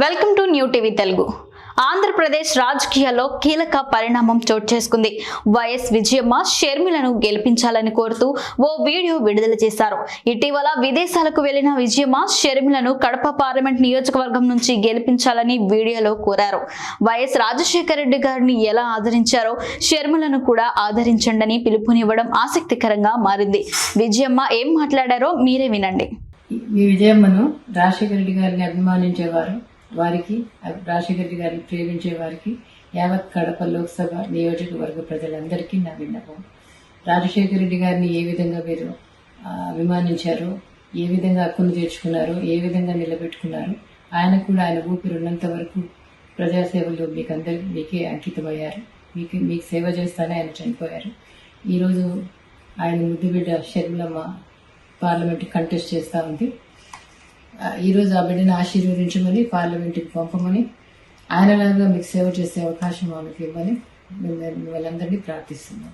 Welcome to New TV Telugu. Andhra Pradesh రాజకీయాల్లో కీలక పరిణామం చోటు చేసుకుంది. వైఎస్ విజయమ్మ షర్మిలను గెలిపించాలని కోరుతూ ఓ వీడియో విడుదల చేశారు. ఇటీవల విదేశాలకు వెళ్ళిన విజయమ్మ షర్మిలను కడప పార్లమెంట్ నియోజకవర్గం నుంచి గెలిపించాలని వీడియోలో కోరారు. వైఎస్ రాజశేఖర రెడ్డి గారిని ఎలా ఆదరించారో షర్మిలను కూడా ఆదరించండని పిలుపునివ్వడం ఆసక్తికరంగా మారింది. విజయమ్మ ఏం మాట్లాడారో మీరే వినండి. ఈ విజయమ్మను రాజశేఖర రెడ్డి గారిని అభిమానించేవారు వారికి రాజశేఖర్ గారిని ప్రేమించే వారికి యావత్ కడప లోక్సభ నియోజకవర్గ ప్రజలందరికీ నా విన్నపం. రాజశేఖర రెడ్డి గారిని ఏ విధంగా మీరు అభిమానించారో ఏ విధంగా హక్కును తీర్చుకున్నారో ఏ విధంగా నిలబెట్టుకున్నారో ఆయన కూడా ఆయన ఊపిరి ఉన్నంత వరకు ప్రజాసేవలు మీకు అందరి మీకే అంకితమయ్యారు. మీకు మీకు సేవ చేస్తానే ఆయన చనిపోయారు. ఈరోజు ఆయన ముద్దుబిడ్డ షర్మిలమ్మ పార్లమెంట్ కంటెస్ట్ చేస్తూ ఉంది. ఈరోజు ఆ బిడ్డను ఆశీర్వదించమని పార్లమెంట్కి పంపమని ఆయనలాగా మీకు సేవ చేసే అవకాశం ఆమెకి ఇవ్వని మేము మిమ్మల్ని అందరినీ ప్రార్థిస్తున్నాం.